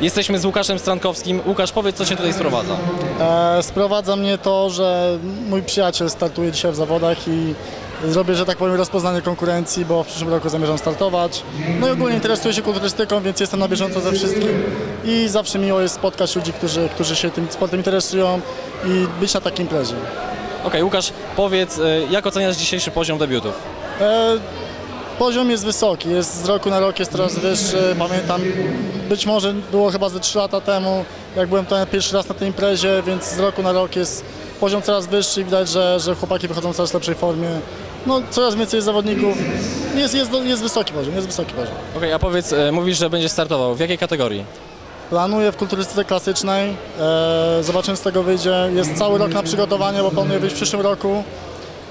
Jesteśmy z Łukaszem Strankowskim. Łukasz, powiedz, co się tutaj sprowadza. E, sprowadza mnie to, że mój przyjaciel startuje dzisiaj w zawodach i zrobię, że tak powiem, rozpoznanie konkurencji, bo w przyszłym roku zamierzam startować. No i ogólnie interesuję się kulturystyką, więc jestem na bieżąco ze wszystkim i zawsze miło jest spotkać ludzi, którzy, którzy się tym sportem interesują i być na takiej imprezie. Okej, Łukasz, powiedz, y, jak oceniasz dzisiejszy poziom debiutów? E, poziom jest wysoki, jest z roku na rok jest coraz wyższy. Pamiętam, być może było chyba ze 3 lata temu, jak byłem tutaj pierwszy raz na tej imprezie, więc z roku na rok jest poziom coraz wyższy i widać, że, że chłopaki wychodzą w coraz lepszej formie. No, coraz więcej zawodników. Jest, jest, jest wysoki poziom, jest wysoki poziom. Okej, a powiedz, y, mówisz, że będziesz startował. W jakiej kategorii? Planuję w kulturystyce klasycznej, e, zobaczymy z tego wyjdzie. Jest cały rok na przygotowanie, bo planuję być w przyszłym roku.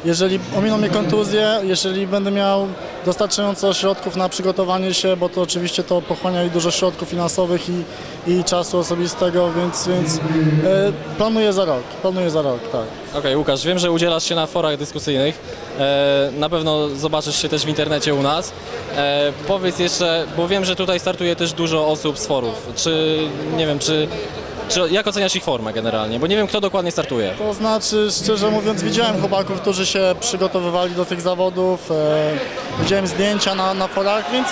Jeżeli ominą mnie kontuzje, jeżeli będę miał dostarczająco środków na przygotowanie się, bo to oczywiście to pochłania i dużo środków finansowych i, i czasu osobistego, więc, więc e, planuję za rok, planuję za rok, tak. Okej, Łukasz, wiem, że udzielasz się na forach dyskusyjnych. E, na pewno zobaczysz się też w internecie u nas. E, powiedz jeszcze, bo wiem, że tutaj startuje też dużo osób z forów. Czy, nie wiem, czy, czy jak oceniasz ich formę generalnie? Bo nie wiem, kto dokładnie startuje. To znaczy, szczerze mówiąc, widziałem chłopaków, którzy się przygotowywali do tych zawodów, e, widziałem zdjęcia na, na forach, więc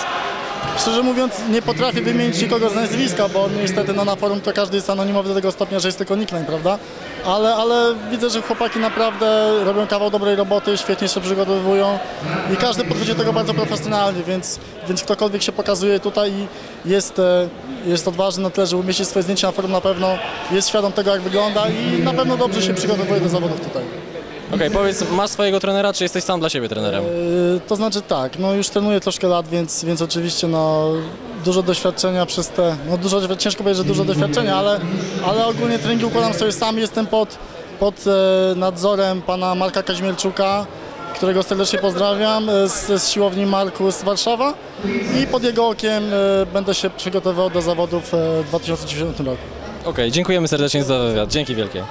szczerze mówiąc nie potrafię wymienić nikogo z nazwiska, bo niestety no, na forum to każdy jest anonimowy do tego stopnia, że jest tylko nickname, prawda? Ale, ale widzę, że chłopaki naprawdę robią kawał dobrej roboty, świetnie się przygotowują i każdy podchodzi do tego bardzo profesjonalnie, więc, więc ktokolwiek się pokazuje tutaj i jest, e, jest odważny na tyle, żeby umieścić swoje zdjęcie na forum na pewno, jest świadom tego jak wygląda i na pewno dobrze się przygotowuje do zawodów tutaj. Okej, powiedz, masz swojego trenera, czy jesteś sam dla siebie trenerem? Yy, To znaczy tak, no już trenuję troszkę lat, więc, więc oczywiście no, dużo doświadczenia przez te, no dużo, ciężko powiedzieć, że dużo doświadczenia, ale, ale ogólnie treningi układam sobie sam, jestem pod, pod e, nadzorem pana Marka Kaźmierczuka, którego serdecznie pozdrawiam, e, z, z siłowni Markus Warszawa i pod jego okiem e, będę się przygotowywał do zawodów w 2010 roku. Okej, dziękujemy serdecznie za wywiad. Dzięki wielkie.